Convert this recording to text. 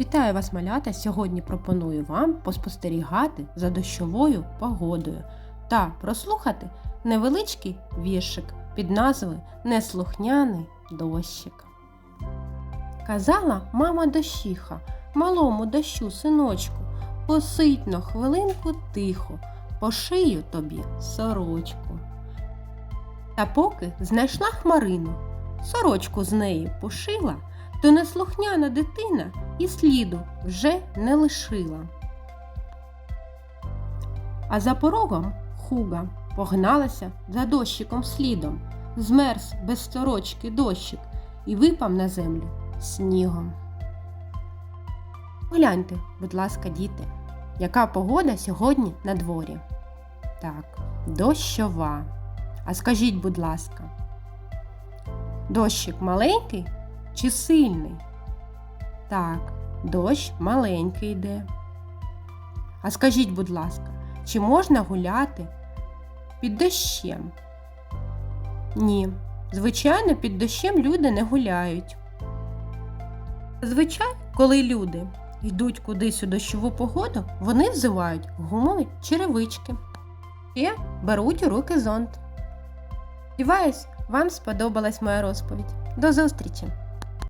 Вітаю вас, малята! Сьогодні пропоную вам поспостерігати за дощовою погодою та прослухати невеличкий віршик під назвою Неслухняний дощик. Казала мама дощиха, малому дощу синочку, посидь на хвилинку тихо, пошию тобі сорочку. Та поки знайшла хмарину, сорочку з неї пошила, то неслухняна дитина і сліду вже не лишила. А за порогом хуга погналася за дощиком слідом, змерз без сорочки дощик і випав на землю снігом. Гляньте, будь ласка, діти, яка погода сьогодні на дворі? Так, дощова. А скажіть, будь ласка, дощик маленький чи сильний? Так, дощ маленький йде. А скажіть, будь ласка, чи можна гуляти під дощем? Ні, звичайно, під дощем люди не гуляють. Зазвичай, коли люди йдуть кудись у дощову погоду, вони взивають гумові черевички. Ще беруть у руки зонт. Сподіваюсь, вам сподобалась моя розповідь. До зустрічі!